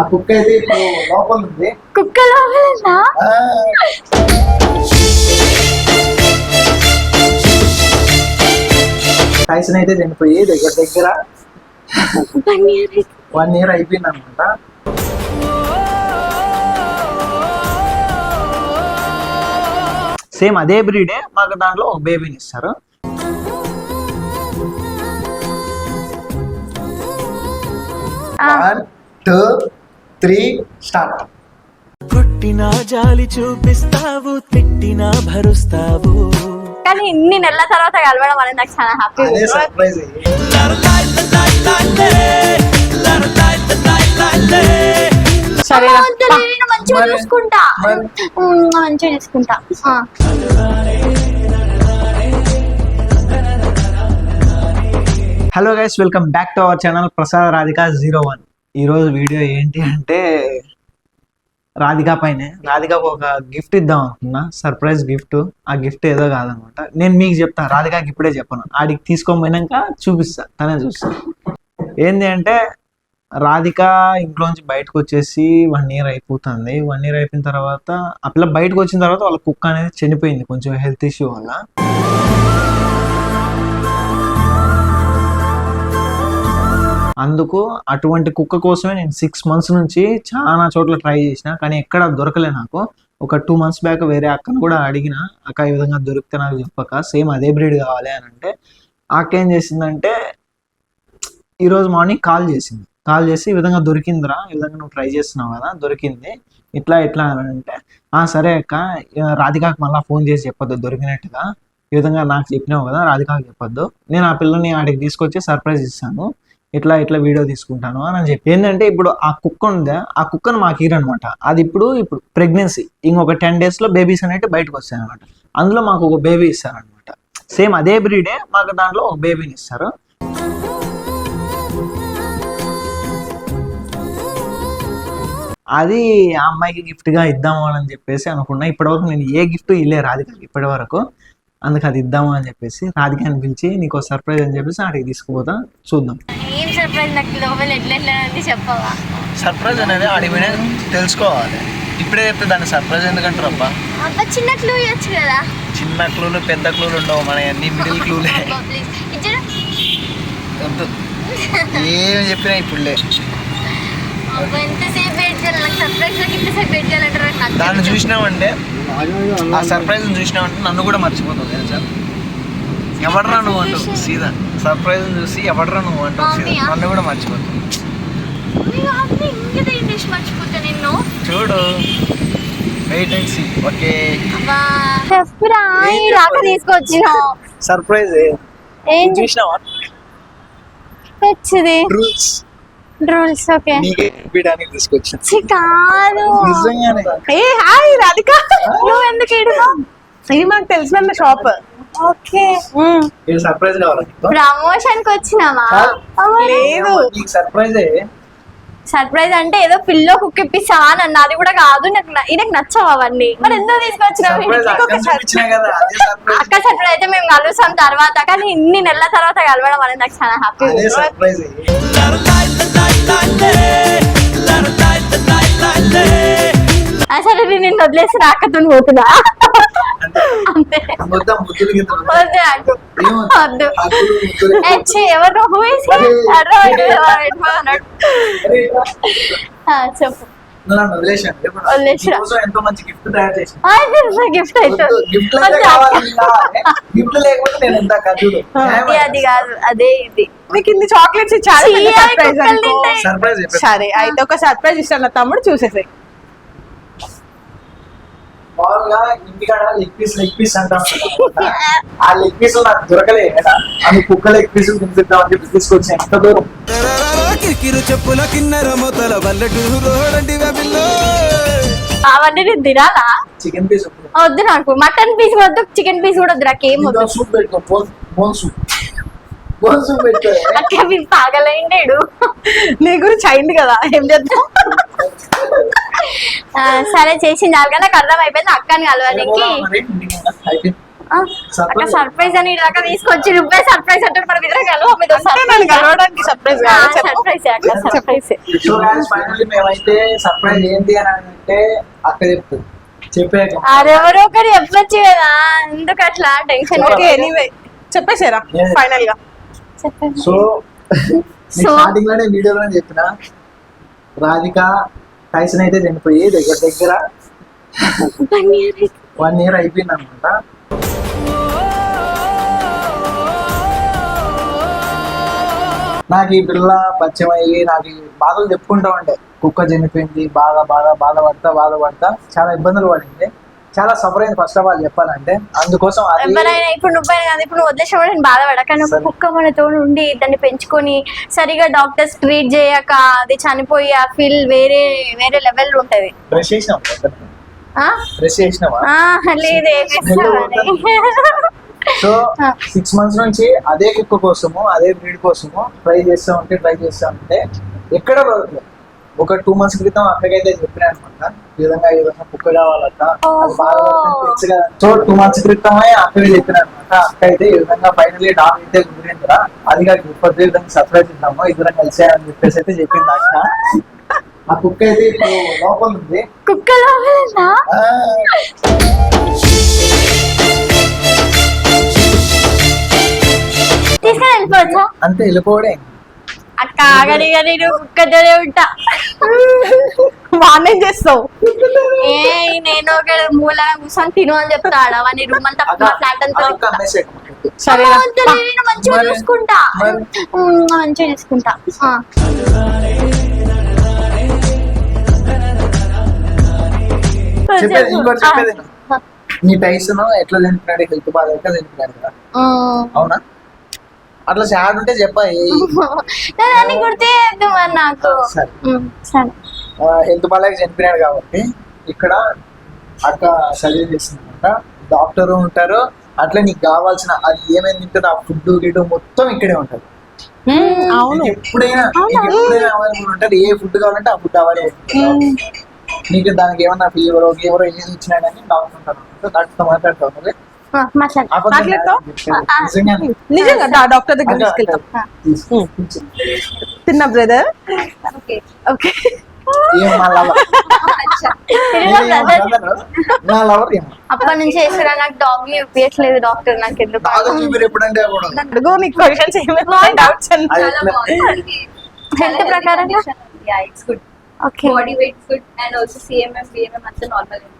ఆ కుక్క అయితే ఇప్పుడు లోపల ఉంది. కుక్క లోపలందా ఆ, టైసన్ అయితే చనిపోయి దగ్గర దగ్గర వన్ ఇయర్ వన్ ఇయర్ అయిపోయింది అనమాట సేమ్ అదే బ్రీడే మాకు దాంట్లో ఒక బేబీని ఇస్తారు. One two three start. కొట్టినా జాలి చూపిస్తావు తిట్టినా భరుస్తావు. కానీ ఇన్ని నెలల తర్వాత కలవడం అనేది నాకు చాలా హ్యాపీ అదే సర్ప్రైజ్ సరే మంచిగా మరి- చూసుకుంటా. మరి- ఉమ్, మంచిగా చూసుకుంటా. ఆ. Hello guys welcome back to our channel Prasad Radhika zero one ఈరోజు వీడియో ఏంటి అంటే రాధికా పైనే. రాధికాకు ఒక గిఫ్ట్ ఇద్దాం అనుకున్నా. Surprise gift. ఆ గిఫ్ట్ ఏదో కాదనమాట. నేను మీకు చెప్తాను రాధికాకి ఇప్పుడే చెప్పను. ఆడికి తీసుకొని పోయినాక చూపిస్తా. తనే చూస్తా. ఏంది అంటే రాధిక ఇంట్లోంచి బయటకు వచ్చేసి వన్ ఇయర్ అయిపోతుంది. వన్ ఇయర్ అయిపోయిన తర్వాత ఆ పిల్ల బయటకు వచ్చిన తర్వాత వాళ్ళ కుక్క అనేది చనిపోయింది. కొంచెం హెల్త్ ఇష్యూ వల్ల. అందుకు అటువంటి కుక్క కోసమే నేను సిక్స్ మంత్స్ నుంచి చాలా చోట్ల ట్రై చేసిన కానీ ఎక్కడ దొరకలే నాకు. ఒక టూ మంత్స్ బ్యాక్ వేరే అక్కను కూడా అడిగిన అక్క ఈ విధంగా దొరికితే నాకు చెప్పక సేమ్ అదే బ్రీడ్ కావాలి అని అంటే అక్క ఏం చేసిందంటే ఈరోజు మార్నింగ్ కాల్ చేసింది. కాల్ చేసి ఈ విధంగా దొరికిందిరా ఈ విధంగా నువ్వు ట్రై చేస్తున్నావు కదా దొరికింది. ఇట్లా ఇట్లా అని అంటే ఆ సరే అక్క రాధికాకు రాధికాకి మళ్ళీ ఫోన్ చేసి చెప్పొద్దు దొరికినట్టుగా. ఈ విధంగా నాకు చెప్పినావు కదా రాధికాకి చెప్పొద్దు. నేను ఆ పిల్లని ఆడికి తీసుకొచ్చి సర్ప్రైజ్ ఇస్తాను. ఇట్లా ఇట్లా వీడియో తీసుకుంటాను అని చెప్పి. ఏంటంటే ఇప్పుడు ఆ కుక్క ఉందా? ఆ కుక్కను మాకు ఇరనమాట అది ఇప్పుడు ఇప్పుడు ప్రెగ్నెన్సీ. ఇంకొక టెన్ డేస్లో బేబీస్ అనేవి బయటకు వస్తాయి అనమాట అందులో మాకు ఒక బేబీ ఇస్తారనమాట సేమ్ అదే బ్రీడే మాకు దాంట్లో ఒక బేబీని ఇస్తారు. అది ఆ అమ్మాయికి గిఫ్ట్గా ఇద్దాము అని చెప్పేసి అనుకున్నా. ఇప్పటివరకు నేను ఏ గిఫ్ట్ ఇల్లే రాధికకి ఇప్పటి వరకు అందుకు అది ఇద్దాము అని చెప్పేసి రాధికని పిలిచి నీకు సర్ప్రైజ్ అని చెప్పేసి ఆడికి తీసుకుపోతా. చూద్దాం. సర్ప్రైజ్ నాకు లోపల ఎట్లా ఎట్లా ఉంది చెప్పవా సర్ప్రైజ్ అనేది ఆడిపోయినా తెలుసుకోవాలి. ఇప్పుడే చెప్తే దాన్ని సర్ప్రైజ్ ఎందుకంటారు అబ్బా? అంత చిన్న క్లూ ఇవ్వచ్చు కదా? చిన్న క్లూలు పెద్ద క్లూలు ఉండవు మన అన్ని మిడిల్ క్లూలే ప్లీజ్ ఇచ్చారు? వద్దు. ఏం చెప్పినా ఇప్పుడులే. ఎంతసేపు వెయిట్ చేయాలి? నాకు సర్ప్రైజ్ నాకు ఇంతసేపు వెయిట్ చేయాలంటారు నాకు దాన్ని చూసినామంటే ఆ సర్ప్రైజ్ చూసినామంటే నన్ను కూడా మర్చిపోతావు తెలుసా? ఎవడరా నువ్వు అంటావు? సీదా. సర్ప్రైజ్ చూసి ఎవడరా నువ్వు అంటావు? సీదా. నన్ను కూడా మర్చిపోతావు చూడు. వెయిట్ అండ్ సీ ఓకే చెప్పురా ఈ రాక సర్ప్రైజ్ ఏం. చూసినావా? తెచ్చింది? రూల్స్ రూల్స్ ఓకే నీకే చూపించడానికి తీసుకొచ్చిన. ఛీ, కాదు. నిజంగానే. ఏ హాయ్ రాధిక. నువ్వు ఎందుకు ఇది మాకు తెలిసిన షాప్ ఓకే. సర్ప్రైజ్ కావాలి ప్రమోషన్కి వచ్చినావా లేదు. నీకు సర్ప్రైజే సర్ప్రైజ్ అంటే ఏదో పిల్లో కుక్ ఇప్పిస్తావా నన్ను అది కూడా కాదు. నాకు న- ఈయనకు నచ్చవు అవన్నీ? మరి ఎందుకు తీసుకొచ్చినావు? సర్ప్రైజ్ ఇంటికి? అక్కడ చూపించినా కదా? అదే సర్ప్రైజ్ అక్క సర్ప్రైజ్ అయితే మేము కలుస్తాం తర్వాత. కానీ ఇన్ని నెలల తర్వాత కలవడం అనేది నాకు చాలా హ్యాపీ సర్ప్రైజ్ అసలు నేను నిన్ను వదిలేసి రాకతో పోతున్నా. ఎవరు? చెప్పు. గిఫ్ట్ అది అది కాదు అదే ఇది. ఇన్ని చాక్లెట్స్ ఇచ్చారు సరే అయితే ఒక సర్ప్రైజ్ ఇస్తాను తమ్ముడు చూసేసాయి. మామూలుగా ఇంటికాడ లెగ్ పీస్ లెగ్ పీస్ అంటాం. ఆ లెగ్ పీస్ నాకు దొరకలే. కదా అది కుక్క లెగ్ పీస్ తినిపిద్దామని చెప్పి తీసుకొచ్చి ఎంత దూరం. కిరికిరు చెప్పుల కిన్నెర మొదల వెబిల్లో అవన్నీ నేను తినాలా? చికెన్ పీస్ వద్దు నాకు. మటన్ పీస్ వద్దు చికెన్ పీస్ కూడా వద్దు నాకేం వద్దు. సూప్ పెట్టుకో బోన్ సూప్ బోన్ సూప్ పెట్టుకో. అక్క మీరు పాగలేండాడు. నీ గురించి అయింది కదా ఏం చేద్దాం? సరే చేసింది అలాగే నాకు అర్థం అయిపోయింది అక్కని కలవడానికి. అక్కడ సర్ప్రైజ్. అని దాకా తీసుకొచ్చి రూపాయి సర్ప్రైజ్ అంటే మన ఇద్దరం కలవడానికి సర్ప్రైజ్ సర్ప్రైజ్ అక్కడ సర్ప్రైజ్. సో ఫైనల్లీ మేమైతే సర్ప్రైజ్ ఏంటి అని అంటే అక్క చెప్తుంది. అరెవరో ఒకరు చెప్పొచ్చు కదా. ఎందుకు అట్లా? టెన్షన్ ఓకే ఎనీవే చెప్పేసారా. ఫైనల్గా సో స్టార్టింగ్లోనే వీడియోలో చెప్పిన? రాధిక టైసన్ అయితే చనిపోయి దగ్గర దగ్గర వన్ ఇయర్ అయిపోయింది. అనమాట నాకు ఈ పిల్ల పరిచయం అయ్యి నాకు ఈ బాధలు చెప్పుకుంటా ఉండే. కుక్క చనిపోయింది బాగా బాగా బాధపడతా బాధపడతా. చాలా ఇబ్బందులు పడింది. చాలా సఫర్ అయింది ఫస్ట్ ఆఫ్ ఆల్ చెప్పాలంటే. అందుకోసం ఎవరైనా ఇప్పుడు నువ్వైనా కదా ఇప్పుడు నువ్వు వదిలేసిన కూడా నేను బాధపడ కానీ ఒక. కుక్క మనతో ఉండి దాన్ని పెంచుకొని సరిగా డాక్టర్స్ ట్రీట్ చేయక అది చనిపోయి ఆ ఫీల్ వేరే వేరే లెవెల్ ఉంటది. బ్రష్ చేసినాం ఆ? బ్రష్ చేసినావా? ఆ, లేదే సో సిక్స్ మంత్స్ నుంచి అదే కుక్క కోసము అదే బ్రీడ్ కోసము ట్రై చేస్తా ఉంటే ట్రై చేస్తా ఉంటే ఎక్కడ దొరకలేదు ఒక టూ మంత్స్ క్రితం అక్కకైతే చెప్పిన అనమాట. ఈ విధంగా ఈ విధంగా కుక్క కదా. సో టూ మంత్స్ క్రితమే అక్కకి చెప్పిన అనమాట. అక్క అయితే ఈ విధంగా ఫైనల్లీ డాగ్ అయితే కుదిరిందిరా అది కాదు ఇప్పటి విధంగా సర్ప్రైజ్ ఇద్దాము ఇద్దరం కలిసే అని చెప్పేసి అయితే చెప్పింది అక్క ఆ కుక్క అయితే ఇప్పుడు లోపల ఉంది. కుక్క అంతే వెళ్ళిపోవడే అక్క ఆగని కానీ నువ్వు కుక్కతోనే ఉంటా. వాడిని చేస్తావు. ఏ నేను ఒక మూల కూర్చొని తిను అని చెప్తాడు అవన్నీ రూమ్ అంతా ఫ్లాట్ అంతా. సరే నేను మంచిగా చూసుకుంటా. మంచిగా చూసుకుంటా. నీ టైసన్ ఎట్లా తింటున్నాడు? హెల్త్ బాగా ఎట్లా తింటున్నాడు కదా. అవునా? అట్లా సాడ్ ఉంటే చెప్పా నేను అన్ని గుర్తు మరి నాకు. సరే. ఉమ్, సరే. హెల్త్ బాగా చనిపోయినాడు కాబట్టి ఇక్కడ అక్క సజెస్ట్ చేస్తుంది అనమాట డాక్టర్ ఉంటారు అట్లా నీకు కావాల్సిన అది ఏమైంది తింటుందో ఆ ఫుడ్ గిడ్ మొత్తం ఇక్కడే ఉంటుంది. అవును. ఎప్పుడైనా ఎప్పుడైనా అవైలబుల్ ఉంటుంది ఏ ఫుడ్ కావాలంటే ఆ ఫుడ్ అవైలబుల్ నీకు దానికి ఏమన్నా ఫీవర్ ఫీవర్ ఏది వచ్చినా కానీ డాక్టర్ ఉంటారు. డాక్టర్ మాట్లాడుతుంది నిజంగా డాక్టర్ దగ్గర తీసుకెళ్తాం. తిన్న బ్రదర్? ఓకే. అప్పటి నుంచి నాకు డాగ్ డాక్టర్ నాకు ఎందుకు అడుగు నీకు క్వశ్చన్స్ ఏమైనా డౌట్స్ హెల్త్ ప్రకారంగా? ఓకే అంతా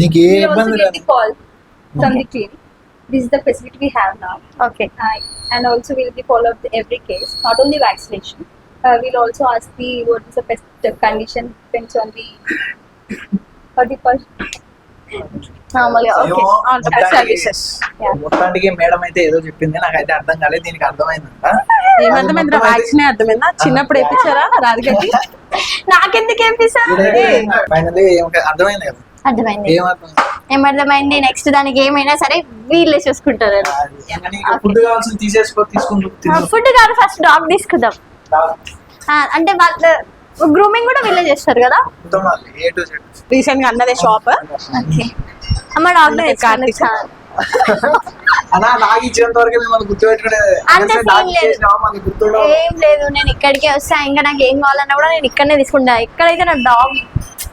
నీకు ఏ we also ఇబ్బంది get the లేదు call from the clinic this is the facility we have now okay Uh, and also we'll be follow up the every case, not only vaccination. Uh, we'll also ask the what is the best the condition depends on the what you call మామూలుగా okay ఏమో all the మొత్తానికి- services. Yeah. మొత్తానికి madam అయితే ఏదో చెప్పింది నాకైతే అర్థం కాలేదు దీనికి అర్థమైందంట ఏమర్థమైందా వ్యాక్సిన్ అర్థమైందా చిన్నప్పుడు వేయించారా రాధికకి నాకెందుకు ఏపిస్తారు ఫైనల్లీ అర్థమైంది కదా అర్థమైంది. ఏమర్థం ఏమర్థమైంది? నెక్స్ట్ దానికి ఏమైనా సరే వీళ్ళే చూసుకుంటారు. ఫుడ్ కాదు ఫస్ట్ డాగ్ తీసుకుందాం. ఆ, అంటే వాళ్ళ గ్రూమింగ్ కూడా వీళ్ళే చేస్తారు కదా? మొత్తం వాళ్ళు ఏ టు జెడ్. రీసెంట్గా అన్నదే షాప్ అమ్మ డాగ్ నాకు వరకు మిమ్మల్ని ఏం లేదు నేను ఇక్కడికే వస్తా ఇంకా నాకు ఏం కావాలన్నా కూడా నేను ఇక్కడనే తీసుకుంటా. ఎక్కడైతే నా డాగ్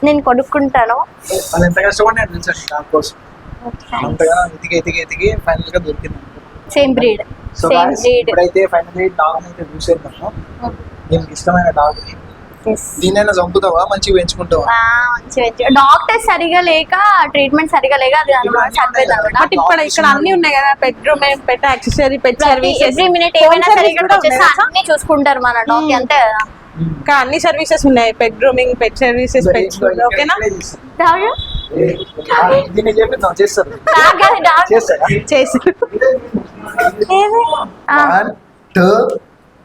నేను కొనుక్కుంటాను. వాళ్ళు ఎంత కష్టపడినారు తెలుసండి దాని కోసం. అంతగా ఎతికి ఎతికి ఎతికి ఫైనల్గా దొరికింది same breed so same breed ఇప్పుడైతే ఫైనల్లీ డాగ్ అయితే చూసేద్దాము. దీనికి ఇష్టమైన డాగ్ దీనైనా చంపుతావా? మంచిగా పెంచుకుంటావా? డాక్టర్ సరిగా లేక ట్రీట్మెంట్ సరిగా లేక అది బట్ ఇక్కడ ఇక్కడ అన్ని ఉన్నాయి కదా. Pet room pet accessory pet services every minute ఏమైనా సరే ఇక్కడికి వచ్చేసి అన్ని చూసుకుంటారు మన డాగ్ అంతే కదా. ఇంకా అన్ని సర్వీసెస్ ఉన్నాయి. Pet grooming pet services pet food ఓకేనా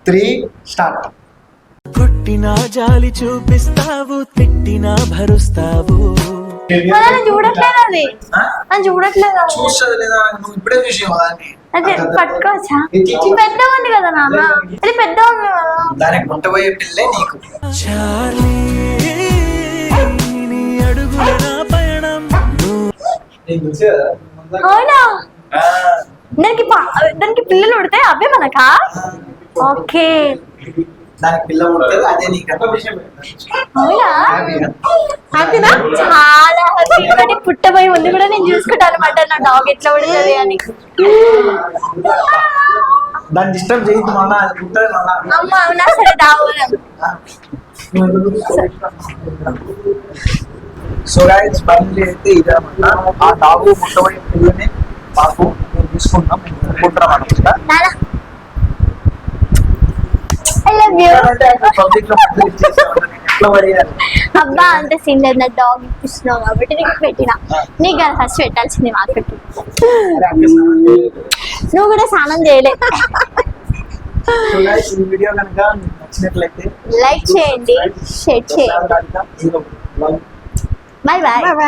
త్రీ స్టార్ట్ కొట్టినా జాలి చూపిస్తావు తిట్టినా భరుస్తావు. చూడట్లేదు అది. చూడట్లేదు. చూస్తుంది లేదా? నువ్వు ఇప్పుడే అది పట్టుకోవచ్చా? పెద్ద ఉంది కదా నాన్న? అది పెద్ద ఉంది కదా? దానికి పిల్లే నీకు. చార్లీ నీ అడుగుల నా పయనం. నువ్వు నీకు తెలుసు కదా అవునా? దానికి పా- దానికి పిల్లలు ఉడతాయి అవే మనకా? ఓకే. దానికి పిల్ల ఉంటుంది అదే నీకు అవునా? హ్యాపీనా? చాలా హ్యాపీ. పుట్టబోయే ముందు కూడా నేను చూసుకుంటాను అనమాట నా డాగ్ ఎట్లా ఉడుతుంది అని. దాన్ని డిస్టర్బ్ పుట్టదు మళ్ళా అమ్మ అవునా? సరే సో గైస్ ఫైనల్లీ అయితే ఇదన్నమాట. ఆ డాగు పుట్టబోయే పిల్లని మాకు మేము తీసుకుంటాం మేము అనమాట అబ్బా అంత సీన్ లేదు. నా డాగ్ ఇప్పిస్తున్నావు కాబట్టి నీకు పెట్టిన. నీకు ఫస్ట్ పెట్టాల్సింది చేయలేదు. నువ్వు కూడా స్నానం చేయలే. సో గైస్ ఈ వీడియో కనుక మీకు నచ్చినట్లయితే లైక్ చేయండి. షేర్ చేయండి. చేయండి బాయ్ బాయ్